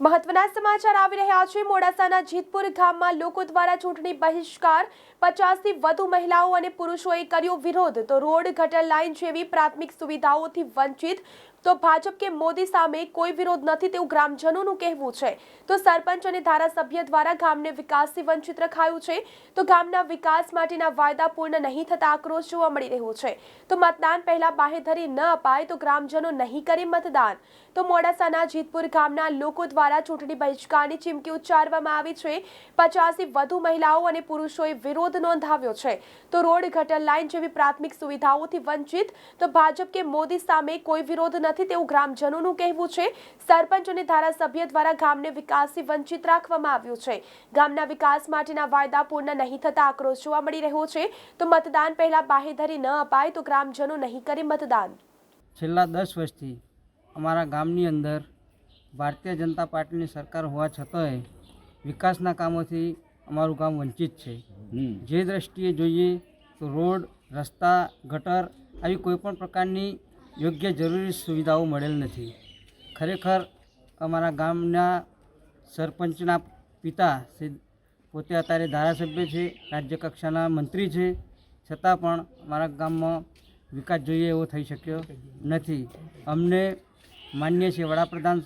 મહત્વના સમાચાર આવી રહ્યા છે. મોડાસાના જીતપુર ગામમાં લોકો દ્વારા ચૂંટણી બહિષ્કાર પચાસથી વધુ મહિલાઓ અને પુરુષોએ કર્યો વિરોધ. તો રોડ ગટર લાઇન જેવી પ્રાથમિક સુવિધાઓથી વંચિત તો ભાજપ કે મોદી સામે કોઈ વિરોધ નથી તેવું ગ્રામજનોનું કહેવું છે. તો સરપંચ અને ધારાસભ્ય દ્વારા ગામને વિકાસથી વંચિત રખાયું છે. તો ગામના વિકાસ માટેના વાયદા પૂર્ણ નહીં થતા આક્રોશ જોવા મળી રહ્યો છે. તો મતદાન પહેલા બાહેધરી ન અપાય તો ગ્રામજનો નહીં કરે મતદાન. તો મોડાસાના જીતપુર ગામના લોકો દ્વારા ચૂંટણી બહિષ્કારની ચીમકી ઉચ્ચારવામાં આવી છે. પચાસથી વધુ મહિલાઓ અને પુરુષોએ વિરોધ નોંધાવ્યો છે. તો રોડ ગટર લાઇન જેવી પ્રાથમિક સુવિધાઓથી વંચિત તો ભાજપ કે મોદી સામે કોઈ વિરોધ નથી તેવું ગ્રામજનોનું કહેવું છે. સરપંચ અને ધારાસભ્ય દ્વારા ગામને વિકાસથી વંચિત રાખવામાં આવ્યું છે. ગામના વિકાસ માટેના વાયદા પૂર્ણ નહીં થતા આક્રોશ જોવા મળી રહ્યો છે. તો મતદાન પહેલા બાહેધરી ન અપાય તો ગ્રામજનો નહીં કરે મતદાન. છેલ્લા દસ વર્ષથી અમારા ગામની અંદર ભારતીય જનતા પાર્ટીની સરકાર હોવા છતાંય વિકાસના કામોથી અમારું ગામ વંચિત છે. જે દ્રષ્ટિએ જોઈએ તો રોડ રસ્તા ગટર આવી કોઈપણ પ્રકારની યોગ્ય જરૂરી સુવિધાઓ મળેલ નથી. ખરેખર અમારા ગામના સરપંચના પિતા પોતે અત્યારે ધારાસભ્ય છે, રાજ્ય કક્ષાના મંત્રી છે. છતાં પણ અમારા ગામમાં વિકાસ જોઈએ એવો થઈ શક્યો નથી. અમને માન્ય છે વડાપ્રધાન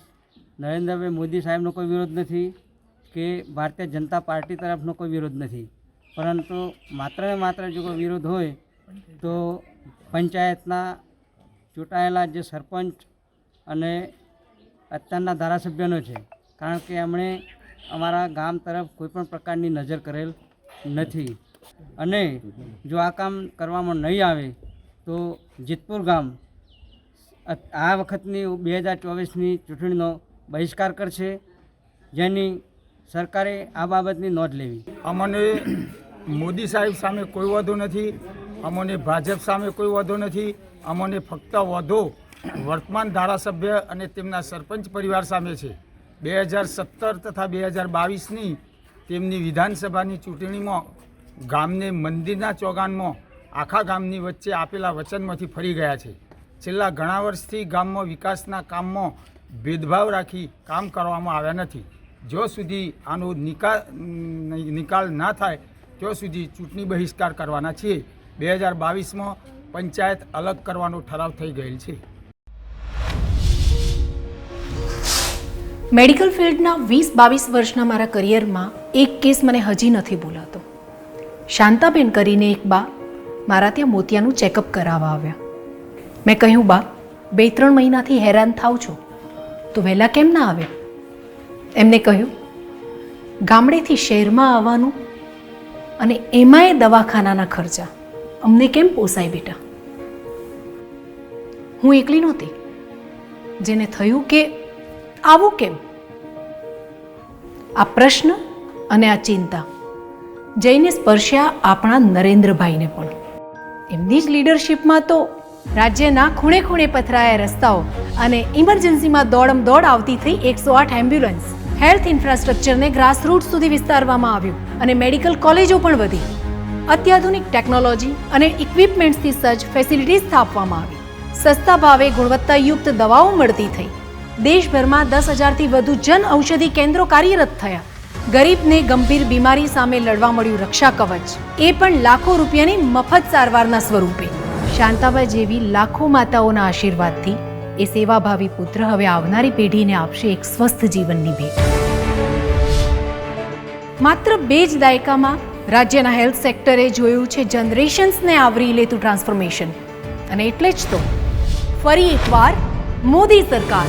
નરેન્દ્રભાઈ મોદી સાહેબનો કોઈ વિરોધ નથી કે ભારતીય જનતા પાર્ટી તરફનો કોઈ વિરોધ નથી. પરંતુ માત્ર માત્ર જો કોઈ વિરોધ હોય તો પંચાયતના ચૂંટાયેલા જે સરપંચ અને અત્યારના ધારાસભ્યનો છે, કારણ કે એમણે અમારા ગામ તરફ કોઈપણ પ્રકારની નજર કરેલ નથી. અને જો આ કામ કરવામાં નહીં આવે, તો જીતપુર ગામ આ વખતની બે હજાર ચોવીસની ચૂંટણીનો બહિષ્કાર કરશે, જેની સરકારે આ બાબતની નોંધ લેવી. અમને મોદી સાહેબ સામે કોઈ વાંધો નથી. અમને ભાજપ સામે કોઈ વાંધો નથી. અમને ફક્ત વાંધો, વર્તમાન ધારાસભ્ય અને તેમના સરપંચ પરિવાર સામે છે. બે હજાર સત્તર તથા બે હજાર બાવીસની તેમની વિધાનસભાની ચૂંટણીમાં ગામને મંદિરના ચોગાનમાં આખા ગામની વચ્ચે આપેલા વચનમાંથી ફરી ગયા છે. છેલ્લા ઘણા વર્ષથી ગામમાં વિકાસના કામમાં ભેદભાવ રાખી કામ કરવામાં આવ્યા નથી. જો સુધી આનો નિકાલ નિકાલ ના થાય, ત્યાં સુધી ચૂંટણી બહિષ્કાર કરવાના છીએ. બે હજાર બાવીસમાં પંચાયત અલગ કરવાનો ઠરાવ થઈ ગયેલ છે. મેડિકલ ફિલ્ડના વીસ બાવીસ વર્ષના મારા કરિયરમાં એક કેસ મને હજી નથી ભૂલાતો. શાંતાબેન કરીને એક બા મારા ત્યાં મોતિયાનું ચેકઅપ કરાવવા આવ્યા. મેં કહ્યું, બા, બે ત્રણ મહિનાથી હેરાન થાવ છો. તો વહેલા કેમ ના આવ્યા એમને કહ્યું, ગામડેથી શહેરમાં આવવાનું અને એમાંય દવાખાનાના ખર્ચા. અમને કેમ પોસાય બેટા? હું એકલી નહોતી. જેને થયું કે આવું કેમ? આ પ્રશ્ન અને આ ચિંતા જઈને સ્પર્શ્યા આપણા નરેન્દ્રભાઈને પણ. એમની જ લીડરશિપમાં તો રાજ્યના ખૂણે ખૂણે પથરાયા રસ્તાઓ અને ઇમરજન્સીમાં દોડમ દોડ આવતી થઈ એકસો આઠ એમ્બ્યુલન્સ હેલ્થ ઇન્ફ્રાસ્ટ્રક્ચરને ગ્રાસરૂટ સુધી વિસ્તારવામાં આવ્યું અને મેડિકલ કોલેજો પણ વધી. અત્યાધુનિક ટેકનોલોજી અને ઇક્વિપમેન્ટ્સથી સજ્જ ફેસિલિટીઝ સ્થાપવામાં આવી. સસ્તા ભાવે ગુણવત્તાયુક્ત દવાઓ મળતી થઈ. દેશભરમાં દસ હજારથી વધુ જન ઔષધિ કેન્દ્રો કાર્યરત થયા. ગરીબને ગંભીર બીમારી સામે લડવા મળ્યું રક્ષા કવચ. એ પણ લાખો રૂપિયાની મફત સારવારના સ્વરૂપે. શાંતાબાઈ જેવી લાખો માતાઓના આશીર્વાદથી એ સેવાભાવી પુત્ર હવે આવનારી પેઢીને આપશે એક સ્વસ્થ જીવનની ભેટ. માત્ર બે જ દાયકામાં રાજ્યના હેલ્થ સેક્ટરે જોયું છે જનરેશન્સને આવરી લેતું ટ્રાન્સફોર્મેશન. અને એટલે જ તો ફરી એકવાર મોદી સરકાર